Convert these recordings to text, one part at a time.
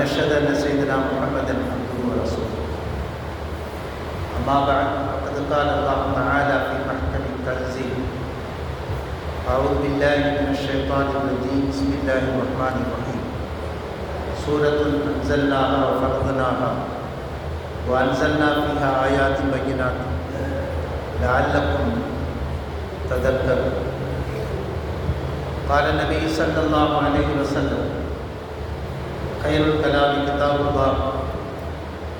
ونشهد أن سيدنا محمدا عبده ورسوله. أما بعد فقد قال الله تعالى في محكم التنزيل أعوذ بالله من الشيطان الرجيم. بسم الله الرحمن الرحيم. سورة أنزلناها وفرضناها وأنزلنا فيها آيات بينات لعلكم تذكرون. قال النبي صلى الله عليه وسلم خير الكلام كتاب الله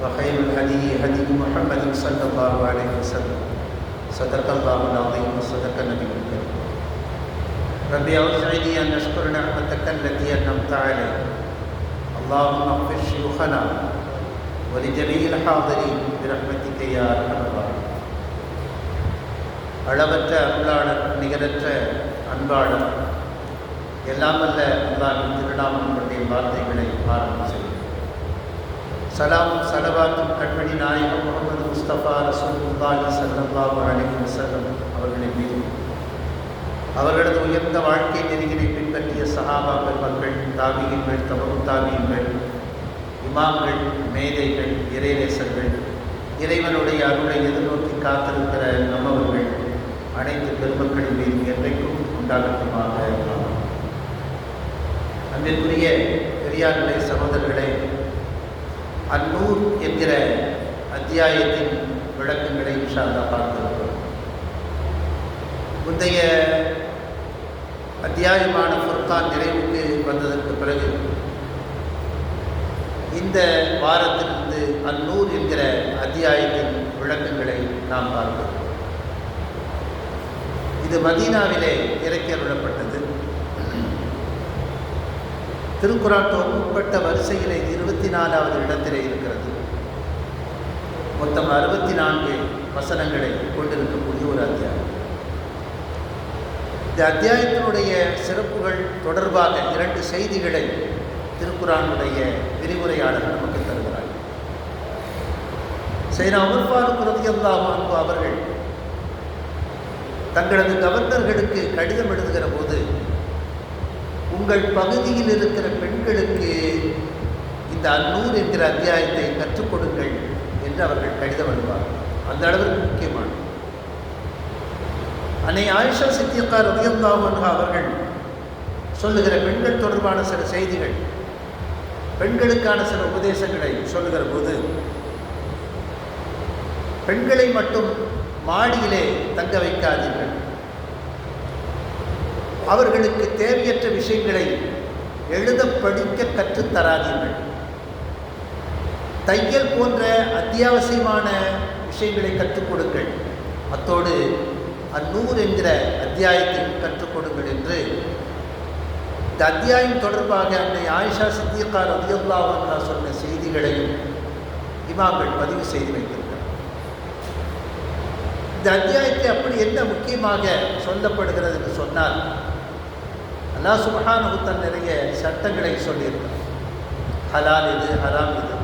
وخير الهدي هدي محمد صلى الله عليه وسلم صدق الله العظيم وصدق النبي الكريم ربي اوزعني ان اشكر نعمتك التي انعمت علي اللهم اغفر شيوخنا ولجميع الحاضرين برحمتك يا ارحم الراحمين அளவற்ற அருளாளர் நிகரற்ற அன்பாளர் எல்லாம் அல்ல அல்லாஹின் திருநாமம் வார்த்தைகளை ஆரம்பம் செய்யும் சலாம் சலவாத்தும் கண்மணி நாயகம் முகமது முஸ்தபா ரசூலுல்லாஹி ஸல்லல்லாஹு அலைஹி வஸல்லம் அவர்களின் மீது அவர்களது உயர்ந்த வாழ்க்கை நெறிகளை பின்பற்றிய சகாபாக்கள் மக்கள் தாபியங்கள் தமகு தாபியங்கள் இமாம்கள் மேதைகள் இறைநேசர்கள் இறைவனுடைய அருளை எதிர்நோக்கி காத்திருக்கிற நம்மவர்கள் அனைத்து பெருமக்களின் மீது என்றைக்கும் உண்டாகட்டுமாக. அன்பிற்குரிய பெரியார்களே சகோதரர்களே அந்நூர் என்கிற அத்தியாயத்தின் விளக்கங்களை இன்ஷால்லா பார்த்திருக்கிறோம். முந்தைய அத்தியாயமான ஃபுர்கான் நிறைவுக்கு வந்ததற்கு பிறகு இந்த வாரத்திலிருந்து அந்நூர் என்கிற அத்தியாயத்தின் விளக்கங்களை நாம் பார்க்கிறோம். இது மதீனாவிலே இறக்கி அருளப்பட்டது. திருக்குறான் தொகுப்பட்ட வரிசையிலே இருபத்தி நாலாவது இடத்திலே இருக்கிறது. மொத்தம் அறுபத்தி நான்கு வசனங்களை கொண்டிருக்கக்கூடிய ஒரு அத்தியாயம். இந்த அத்தியாயத்தினுடைய சிறப்புகள் தொடர்பாக இரண்டு செய்திகளை திருக்குறானுடைய விரிவுரையாளர் நமக்கு தருகிறார். சைனா உமர் ஃபாரூக் ரதியல்லாஹு அவர்கள் தங்களது கவர்னர்களுக்கு கடிதம் எழுதுகிற போது உங்கள் பகுதியில் இருக்கிற பெண்களுக்கு இந்த அந்நூறு என்கிற அத்தியாயத்தை கற்றுக் கொடுங்கள் என்று அவர்கள் கடிதம் எழுதுவார் அந்த அளவுக்கு முக்கியமானது. அன்னை ஆயிஷா சித்தியக்கா ரதியல்லாஹு அவர்கள் சொல்லுகிற பெண்கள் தொடர்பான சில செய்திகள் பெண்களுக்கான சில உபதேசங்களை சொல்லுகிற போது பெண்களை மட்டும் மாடியிலே தங்க வைக்காதீர்கள். அவர்களுக்கு தேவையற்ற விஷயங்களை எழுத படிக்க கற்றுத்தராதீர்கள் தையல் போன்ற அத்தியாவசியமான விஷயங்களை கற்றுக் கொடுங்கள். அத்தோடு அந்நூறு என்கிற அத்தியாயத்தையும் கற்றுக் கொடுங்கள் என்று இந்த அத்தியாயம் தொடர்பாக அன்னை ஆயிஷா சித்தியக்கா ரதியுல்லாவா சொன்ன செய்திகளையும் இமாம்கள் பதிவு செய்து வைத்திருக்கிறார். இந்த அத்தியாயத்தை அப்படி என்ன முக்கியமாக சொல்லப்படுகிறது என்று சொன்னால் அல்லா சுபஹானுத்தன் நிறைய சட்டங்களை சொல்லியிருக்கிறார் ஹலால் இது ஹராம் இது.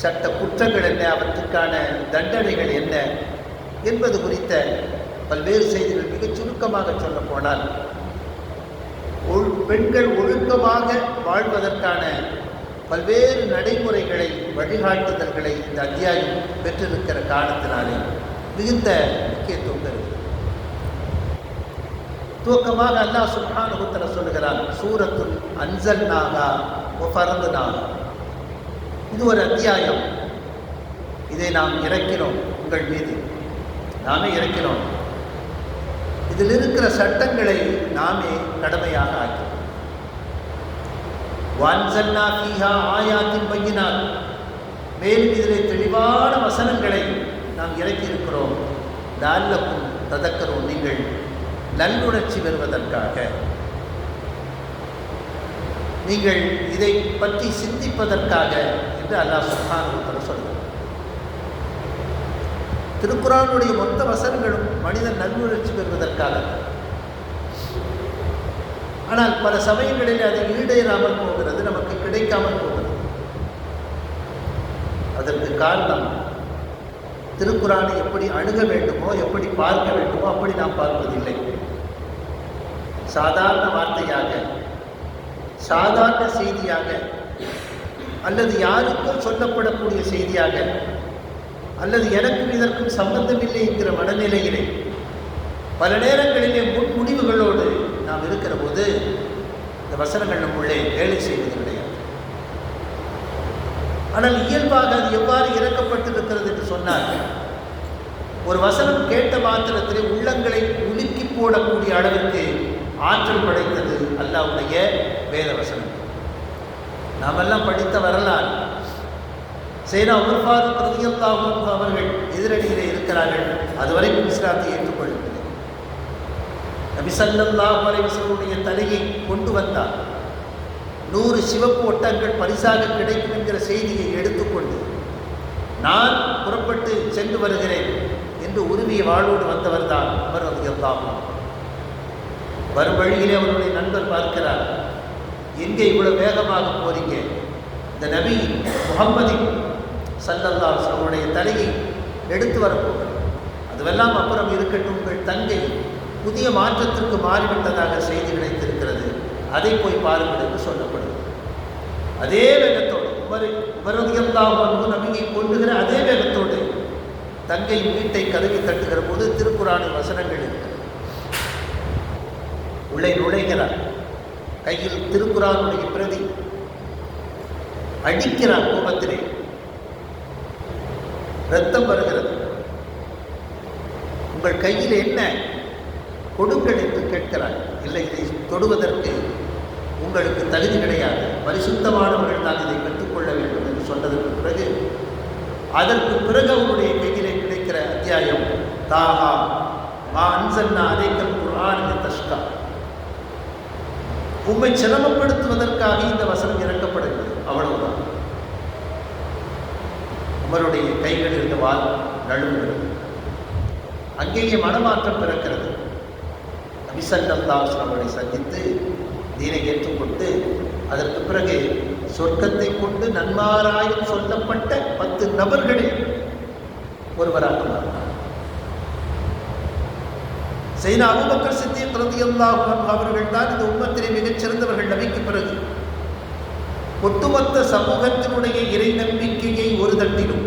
சட்ட குற்றங்கள் என்ன அவற்றுக்கான தண்டனைகள் என்ன என்பது குறித்த பல்வேறு செய்திகள் மிகச் சுருக்கமாக சொல்ல போனால் பெண்கள் ஒழுக்கமாக வாழ்வதற்கான பல்வேறு நடைமுறைகளை வழிகாட்டுதல்களை இந்த அத்தியாயம் பெற்றிருக்கிற காரணத்தினாலே மிகுந்த முக்கியத்துவம் இருக்கிறது துவக்கமாக அல்லாஹ் சுல்ஹானுகுத்தல சொல்லுகிறான். சூரத்துல் அன்சல் நாகா பறந்து நாகா இது ஒரு அத்தியாயம். இதை நாம் இறக்கிறோம் உங்கள் மீது. நாமே இறக்கிறோம் இதில் இருக்கிற சட்டங்களை நாமே கடமையாக ஆக்கிறோம் வான்சல்லா ஃபீஹா ஆயாத்தின் பையினால் மேலும் இதிலே தெளிவான வசனங்களை நாம் இறக்கியிருக்கிறோம். லால்லக்கும் ததக்கரும் நீங்கள் நல்லுணர்ச்சி பெறுவதற்காக. நீங்கள் இதை பற்றி சிந்திப்பதற்காக என்று அல்லாஹ் சுல்தான் சொல்கிறார் திருக்குறானுடைய மொத்த வசனங்களும் மனிதன் நல்லுணர்ச்சி பெறுவதற்காக. ஆனால் பல சமயங்களில் அது ஈடேறாமல் போகிறது நமக்கு கிடைக்காமல் போகிறது. அதற்கு காரணம் திருக்குறானை எப்படி அணுக வேண்டுமோ எப்படி பார்க்க வேண்டுமோ அப்படி நாம் பார்ப்பதில்லை. சாதாரண வார்த்தையாக சாதாரண செய்தியாக அல்லது யாருக்கும் சொல்லப்படக்கூடிய செய்தியாக அல்லது எனக்கும் இதற்கும் சம்பந்தமில்லை என்கிற மனநிலையிலே பல நேரங்களிலே முன் முடிவுகளோடு நாம் இருக்கிற போது இந்த வசனங்கள் நம்முள்ளே வேலை செய்வது கிடையாது. ஆனால் இயல்பாக அது எவ்வாறு இறக்கப்பட்டிருக்கிறது என்று சொன்னால் ஒரு வசனம் கேட்ட மாத்திரத்திலே உள்ளங்களை உலுக்கி போடக்கூடிய அளவிற்கு ஆற்றல் படைத்தது அல்லாவுடைய வேத வசனம் நாமெல்லாம் படித்த வரலாறு. சேனா உமர்பாது பிரதியல்லாவும் அவர்கள் எதிரடியில் இருக்கிறார்கள். அதுவரைக்கும் இஸ்லாத்தை ஏற்றுக்கொள்ளவில்லை. நபிசல்லாஹ் அலைவசனுடைய தலையை கொண்டு வந்தார். நூறு சிவப்பு ஒட்டங்கள் பரிசாக கிடைக்கும் என்கிற செய்தியை எடுத்துக்கொண்டு நான் புறப்பட்டு சென்று வருகிறேன் என்று உருவிய வாழ்வோடு வந்தவர் தான் அவர் ரதியல்லாஹும் வரும் வழியிலே அவருடைய நண்பர் பார்க்கிறார். எங்கே இவ்வளோ வேகமாக போறீங்க? இந்த நபி முகம்மதி சல்லல்லா அவருடைய தலையை எடுத்து வரப்போகிறார். அதுவெல்லாம் அப்புறம் இருக்கட்டும் உங்கள் தங்கை புதிய மாற்றத்திற்கு மாறிவிட்டதாக செய்தி கிடைத்திருக்கிறது. அதை போய் பாருங்கள் என்று சொல்லப்படுது அதே வேகத்தோடு உமரை உமரதியல்லாஹு நபியை கொண்டுகிற அதே வேகத்தோடு தங்கை வீட்டை கதவி தட்டுகிற போது திருக்குறானின் வசனங்கள் இருக்கிறது உள்ளே நுழைகிறார். கையில் திருக்குறானுடைய பிரதி. அடிக்கிறார் கோபத்திலே. ரத்தம் வருகிறது. உங்கள் கையில் என்ன? கொடுங்கள் என்று கேட்கிறார். இல்லை இதை தொடுவதற்கு உங்களுக்கு தகுதி கிடையாது. பரிசுத்தமானவர்கள் தான் இதை பெற்றுக்கொள்ள வேண்டும் என்று சொன்னதற்கு பிறகு அதற்கு பிறகு அவருடைய கையிலே கிடைக்கிற அத்தியாயம் தாகா. மா அன்சன்னா அதைக்கல் குர்ஆன் தஷ்கா. உண்மை சிரமப்படுத்துவதற்காக இந்த வசனம் இறக்கப்படுகிறது. அவ்வளவுதான். உமருடைய கைகள் இருந்த வால் நழுவுகிறது. அங்கேயே மனமாற்றம் பிறக்கிறது. நபிசல்லாஸ் அவர்களை சந்தித்து தீனை ஏற்றுக்கொண்டு அதற்கு பிறகு சொர்க்கத்தை கொண்டு நன்மாராயம் சொல்லப்பட்ட பத்து நபர்களில் ஒருவராக சைனா செய்னா அபுபக்கர் சித்திய பிரதியல்லாஹ் அவர்கள் தான் இந்த உம்மத்திலே மிகச் சிறந்தவர்கள் நபிக்கு பிறகு. ஒட்டுமொத்த சமூகத்தினுடைய இறை நம்பிக்கையை ஒரு தட்டிலும்.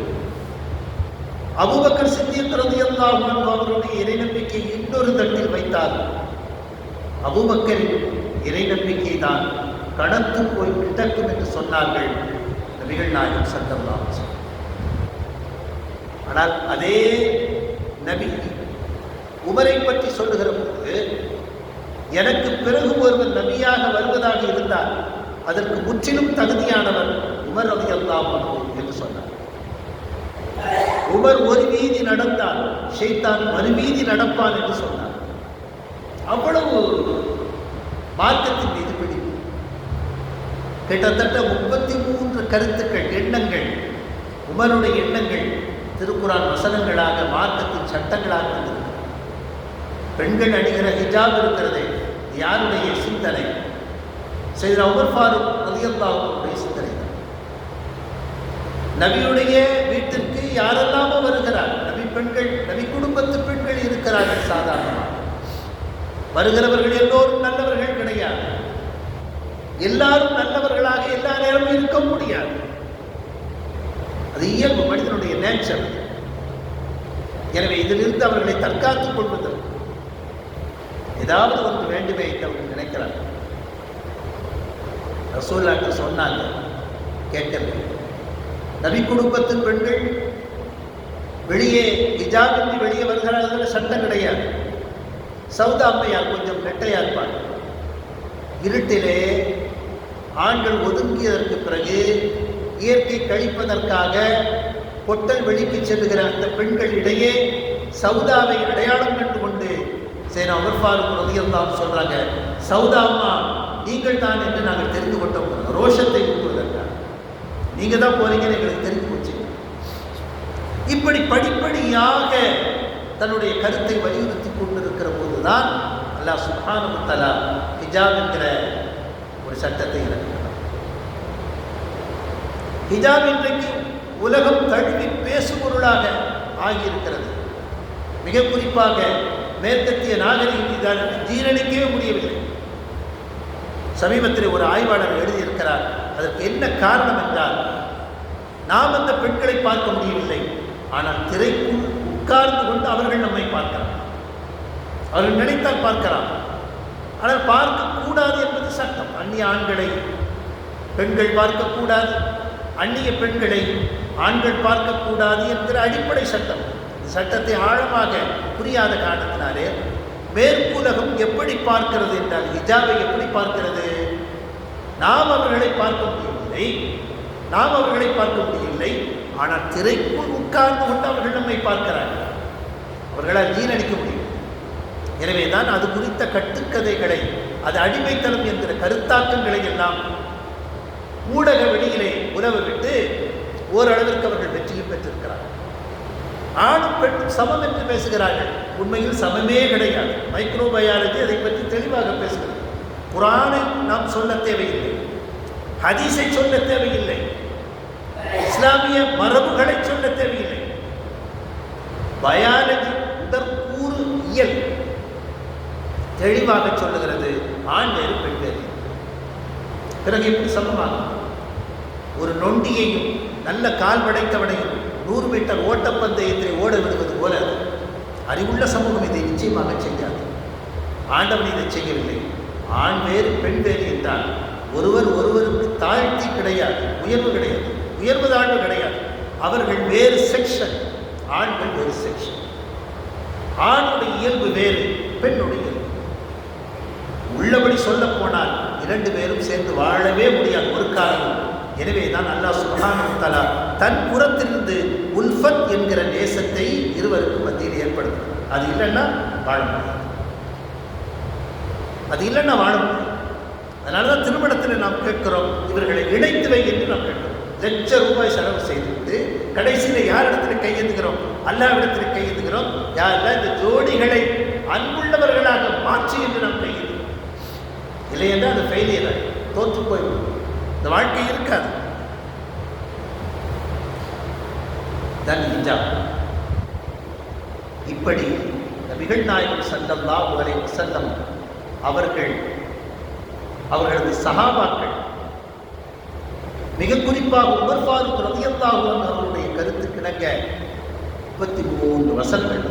அபுபக்கர் சித்திய பிரதியல்லாஹ் அவர்களுடைய இறை நம்பிக்கை இன்னொரு தட்டில் வைத்தார். அபுபக்கரின் இறை நம்பிக்கை தான் கடந்து போய் கிடக்கும் என்று சொன்னார்கள் நபிகள் நாயகம் சந்தம் ஆனால் அதே நபி உமரை பற்றி சொல்லுகிற போது எனக்கு பிறகு ஒருவர் நபியாக வருவதாக இருந்தால் அதற்கு முற்றிலும் தகுதியானவர் உமர் ரவி அல்லாஹ் என்று சொன்னார். உமர் ஒரு வீதி நடந்தால் ஷெய்தான் மறு வீதி நடப்பான் என்று சொன்னார். அவ்வளவு மார்க்கத்தின் மீது பிடிப்பு. கிட்டத்தட்ட முப்பத்தி மூன்று கருத்துக்கள் எண்ணங்கள் உமருடைய எண்ணங்கள் திருக்குறான் வசனங்களாக மார்க்கத்தின் சட்டங்களாக இருந்தது. பெண்கள் அணிகிற ஹிஜாப் இருக்கிறது யாருடைய சிந்தனை? செய்த உமர் ஃபாரூக் ரதியல்லாவுடைய சிந்தனை தான். நபியுடைய வீட்டிற்கு யாரெல்லாமோ வருகிறார்? நபி பெண்கள் நபி குடும்பத்து பெண்கள் இருக்கிறார்கள் சாதாரணமாக வருகிறவர்கள் எல்லோரும் நல்லவர்கள் கிடையாது. எல்லாரும் நல்லவர்களாக எல்லா நேரமும் இருக்க முடியாது. அது இயல்பு மனிதனுடைய நேச்சர். எனவே இதிலிருந்து அவர்களை தற்காத்துக் கொள்வதற்கு ஏதாவது ஒன்று வேண்டுமே என்று அவர்கள் நினைக்கிறார்கள் சொன்னாங்க கேட்டது. நபி குடும்பத்து பெண்கள் வெளியே ஹிஜாபின்றி வெளியே வருகிறார்கள் சட்டம் கிடையாது. சவுத அம்மையார் கொஞ்சம் நெட்டையா இருப்பாங்க. இருட்டிலே ஆண்கள் ஒதுங்கியதற்கு பிறகு இயற்கை கழிப்பதற்காக பொட்டல் வெளிக்கு செல்லுகிற அந்த பெண்கள் இடையே சவுதாவை அடையாளம் கண்டு கொண்டு சரி அமர் ஃபாரூக் ரதியல்லாம் சொல்கிறாங்க சவுதா அம்மா நீங்கள் தான் என்று நாங்கள் தெரிந்து கொண்டோம். ரோஷத்தை கொடுப்பதற்காக நீங்கள் தான் போகிறீங்கன்னு எங்களுக்கு தெரிந்து போச்சு. இப்படி படிப்படியாக தன்னுடைய கருத்தை வலியுறுத்தி கொண்டிருக்கிற போதுதான் அல்லாஹ் சுப்ஹானஹு தஆலா ஹிஜாப் என்கிற ஒரு சட்டத்தை இறக்கிறார் ஹிஜாப் இன்றைக்கு உலகம் தழுவி பேசுபொருளாக ஆகியிருக்கிறது. மிக குறிப்பாக மேற்கத்திய நாகரிகம் இதால் ஜீரணிக்கவே முடியவில்லை. சமீபத்தில் ஒரு ஆய்வாளர் எழுதியிருக்கிறார் அதற்கு என்ன காரணம் என்றால் நாம் அந்த பெண்களை பார்க்க முடியவில்லை. ஆனால் திரைக்குள் உட்கார்ந்து கொண்டு அவர்கள் நம்மை பார்க்கலாம். அவர்கள் நினைத்தால் பார்க்கலாம். ஆனால் பார்க்கக்கூடாது என்பது சட்டம். அந்நிய ஆண்களை பெண்கள் பார்க்கக்கூடாது அந்நிய பெண்களை ஆண்கள் பார்க்கக்கூடாது என்கிற அடிப்படை சட்டம். சட்டத்தை ஆழமாக புரியாத காரணத்தினாலே மேற்குலகம் எப்படி பார்க்கிறது என்றால் ஹிஜாபை எப்படி பார்க்கிறது? நாம் அவர்களை பார்க்க முடியவில்லை. நாம் அவர்களை பார்க்க முடியவில்லை. ஆனால் திரைக்குள் உட்கார்ந்து கொண்டு அவர்கள் நம்மை பார்க்கிறார்கள். அவர்களால் ஜீரணிக்க முடியும். எனவே தான் அது குறித்த கட்டுக்கதைகளை அது அடிமைத்தனம் என்கிற கருத்தாக்கங்களை எல்லாம் ஊடக வெளியிலே உறவு விட்டு ஓரளவிற்கு அவர்கள் வெற்றியும் பெற்றிருக்கிறார்கள். ஆணும் பெண் சமம் என்று பேசுகிறார்கள். உண்மையில் சமமே கிடையாது. மைக்ரோபயாலஜி அதை பற்றி தெளிவாக பேசுகிறது. குரானை நாம் சொல்ல தேவையில்லை. ஹதீஸை சொல்ல தேவையில்லை. இஸ்லாமிய மரபுகளை சொல்ல தேவையில்லை. பயாலஜி உடற்கூறு இயல் தெளிவாக சொல்லுகிறது. ஆண் வேறு பெண் வேறு. பிறகு எப்படி சமமாகும்? ஒரு நொண்டியையும் நல்ல கால் படைத்தவனையும் நூறு மீட்டர் ஓட்டப்பந்தயத்தை ஓட விடுவது போல அறிவுள்ள சமூகம் இதை நிச்சயமாக செய்யாது. ஆண்டவன் இதை செய்யவில்லை. ஆண் வேறு பெண் வேறு என்றால் ஒருவர் ஒருவருக்கு தாழ்த்தி கிடையாது உயர்வு கிடையாது உயர்வு தாழ்வு கிடையாது. அவர்கள் வேறு செக்ஷன் ஆண்கள் வேறு செக்ஷன் ஆணுடைய இயல்பு வேறு பெண்ணுடைய இயல்பு. உள்ளபடி சொல்ல போனால் இரண்டு பேரும் சேர்ந்து வாழவே முடியாது. ஒரு காரணம் எனவே தான் அல்லாஹ் சுப்ஹானஹு தன் புறத்திலிருந்து உல்ஃபத் என்கிற நேசத்தை இருவருக்கும் மத்தியில் ஏற்படுத்தும். அது இல்லைன்னா வாழ முடியாது அது இல்லைன்னா வாழ முடியாது அதனால தான் திருமணத்தில் நாம் கேட்கிறோம் இவர்களை இணைத்து வை என்று நாம் கேட்கிறோம். லட்ச ரூபாய் செலவு செய்துவிட்டு கடைசியில் யார் இடத்துல கையெழுந்துகிறோம் அல்லாவிடத்தில் கையெழுந்துகிறோம் யாரெல்லாம் இந்த ஜோடிகளை அன்புள்ளவர்களாக மாற்றி என்று நாம் கையெழுந்துகிறோம் இல்லையென்றால் அது ஃபெயிலியர் ஆகி தோற்று போய்விடும். வாழ்க்கை இருக்காது. தன் ஹிஜாப் இப்படி நபிகள் நாயகம் சல்லல்லாஹு அலைஹி வஸல்லம் அவர்கள் அவர்களது சகாபாக்கள் மிக குறிப்பாக உமர் ஃபாரூக் ரலியல்லாஹு அன்ஹு அவருடைய கருத்துக்கிணங்க முப்பத்தி மூன்று வசனங்கள்.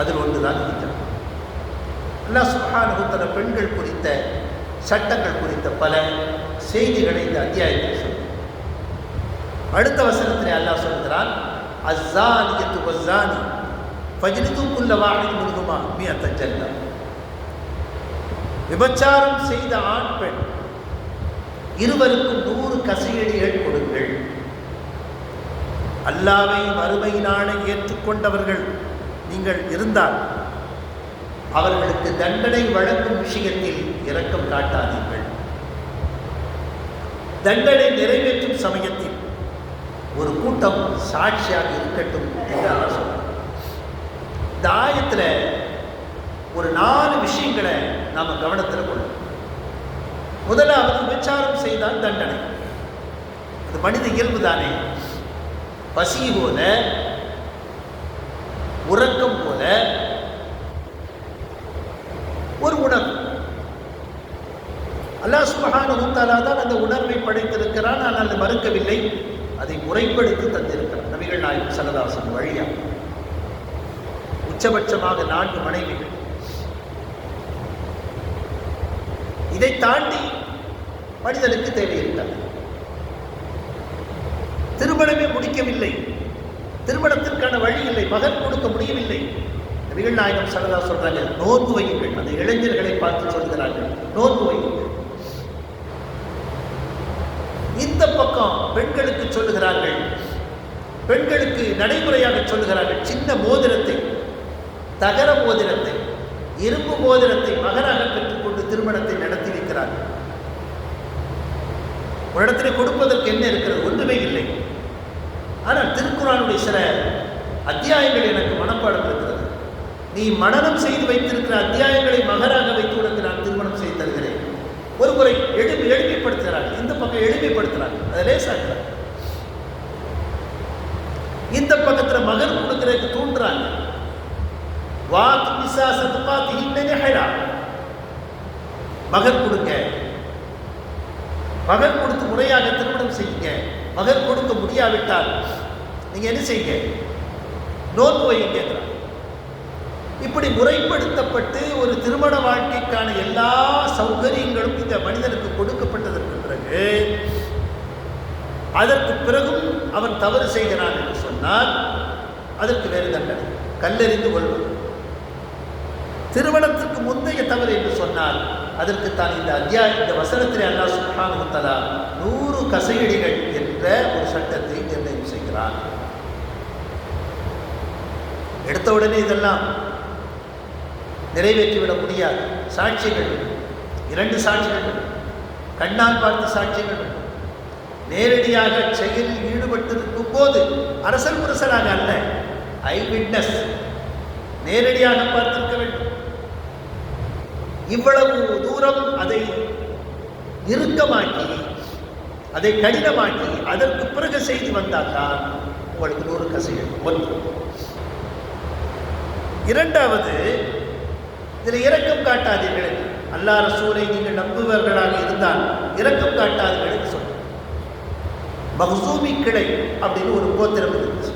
அதில் ஒன்றுதான் ஹிஜாப் அல்லா சுப்ஹானஹு பெண்கள் குறித்த சட்டங்கள் குறித்த பல செய்திகளை இந்த அத்தியாயத்தில் சொல்லும் அடுத்த வசனத்தில் அல்லாஹ் சொல்கிறான் அஸ்ஸானியத்து வஸ்ஸானி ஃபஜ்லிது குல்ல வாஹித் மின்ஹுமா மியத்த ஜல்ல. விபச்சாரம் செய்த ஆண் பெண் இருவருக்கும் நூறு கசையடிகள் கொடுங்கள். அல்லாவை மறுமை நாளை ஏற்றுக்கொண்டவர்கள் நீங்கள் இருந்தால் அவர்களுக்கு தண்டனை வழங்கும் விஷயத்தில் இரக்கம் காட்டாதீர்கள். தண்டனை நிறைவேற்றும் சமயத்தில் ஒரு கூட்டம் சாட்சியாக இருக்கட்டும் என்று அல்லாஹ் சொல்றார். இந்த ஆயத்தில் ஒரு நாலு விஷயங்களை நாம் கவனத்தில் கொள்ளணும். முதலாவது விபச்சாரம் செய்தால் தண்டனை. அது மனித இயல்பு தானே. பசி போல உறக்கம் போல ஒரு உணர்வு அல்லாஹ் தாலா தான் அந்த உணர்வை படைத்திருக்கிறான் ஆனால் அதை மறுக்கவில்லை. அதை முறைப்படுத்தி தந்திருக்கிறான். நபிகள் நாயகம் சரதாசன் வழியா. உச்சபட்சமாக நான்கு மனைவிகள். இதை தாண்டி மனிதனுக்கு தேவை இருக்காது திருமணமே முடிக்கவில்லை. திருமணத்திற்கான வழி இல்லை. மகன் கொடுக்க முடியவில்லை. நபிகள் நாயகம் சரதா சொல்றாங்க நோன்பு வையுங்கள். அந்த இளைஞர்களை பார்த்து சொல்கிறார்கள் நோன்பு வையுங்கள் இந்த பக்கம் பெண்களுக்கு சொல்லுகிறார்கள். பெண்களுக்கு நடைமுறையாக சொல்லுகிறார்கள். சின்ன மோதிரத்தை தகர மோதிரத்தை இரும்பு மோதிரத்தை மகனாக பெற்றுக்கொண்டு திருமணத்தை நடத்தி வைக்க ஒரு இடத்துல கொடுப்பதற்கு என்ன இருக்கிறது? ஒன்றுமே இல்லை. ஆனால் திருக்குறானுடைய சில அத்தியாயங்கள் எனக்கு மனப்பாடம் இருக்கிறது. நீ மனநம் செய்து வைத்திருக்கிற அத்தியாயங்களை மகராக வைத்து உனக்கு நான் திருமணம் செய்து தருகிறேன் ஒரு முறை எளிமை எளிமைப்படுத்துகிறாங்க இந்த பக்கம் எளிமைப்படுத்துறாங்க. அதை லேசாக்குறாங்க. இந்த பக்கத்தில் மகர் கொடுக்கறதுக்கு தூண்டுறாங்க. வாத் நிசா பார்த்து இன்னனே ஹைரா. மகர் கொடுங்க. மகர் கொடுத்து முறையாக திருமணம் செய்யுங்க. மகர் கொடுக்க முடியாவிட்டால் நீங்க என்ன செய்யுங்க? நோன்பு வைங்கிறார் இப்படி முறைப்படுத்தப்பட்டு ஒரு திருமண வாழ்க்கைக்கான எல்லா சௌகரியங்களும் இந்த மனிதனுக்கு கொடுக்கப்பட்டதற்கு பிறகு அதற்கு பிறகும் அவன் தவறு செய்கிறான் என்று சொன்னால் அதற்கு வேறு தண்டனை. கல்லெறிந்து கொள்வது. திருமணத்திற்கு முந்தைய தவறு என்று சொன்னால் அதற்கு தான் இந்த அத்தியாய இந்த வசனத்திலே அல்லா சுப்ஹானஹு நூறு கசையடிகள் என்ற ஒரு சட்டத்தை நிர்ணயம் செய்கிறான். எடுத்த உடனே இதெல்லாம் நிறைவேற்றிவிட முடியாது. சாட்சிகள் இரண்டு சாட்சிகள் கண்ணால் பார்த்த சாட்சிகள் வேண்டும். நேரடியாக செயலில் ஈடுபட்டிருக்கும் போது அரசல் புரசலாக அல்ல ஐ விட்னஸ். நேரடியாக பார்த்திருக்க வேண்டும். இவ்வளவு தூரம் அதை இறுக்கமாக்கி அதை கடினமாக்கி அதற்கு பிறகு செய்து வந்தால்தான் உங்களுக்கு நூறு கசைகள். ஒன்று. இரண்டாவது இதில் இரக்கம் காட்டாதீர்கள் என்று. அல்லாஹ் ரசூலை நீங்கள் நம்புவர்களாக இருந்தால் இரக்கம் காட்டாதீர்கள் என்று பகுசூமி கிளை அப்படின்னு ஒரு கோத்திரம் இருந்துச்சு.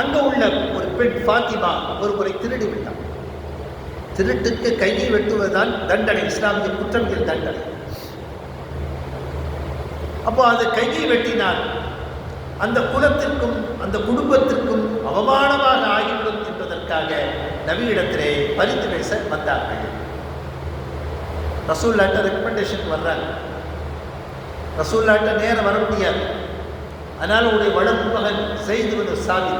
அங்க உள்ள ஒரு பெண் ஃபாத்திமா ஒரு முறை திருடி விட்டான் திருட்டுக்கு கையை வெட்டுவதுதான் தண்டனை இஸ்லாமிய குற்றங்கள் தண்டனை. அப்போ அது கையை வெட்டினால் அந்த குலத்திற்கும் அந்த குடும்பத்திற்கும் அவமானமாக ஆகிவிடும் என்பதற்காக நபியிடத்திலே பரிந்து பேச வந்தார்கள். ரசூல்லாட்ட ரெக்கமெண்டேஷன் வர்றாங்க. ரசூல்லாட்ட நேரம் வர முடியாது. அதனால் உடைய வளர்ப்பு மகன் செய்து சாதி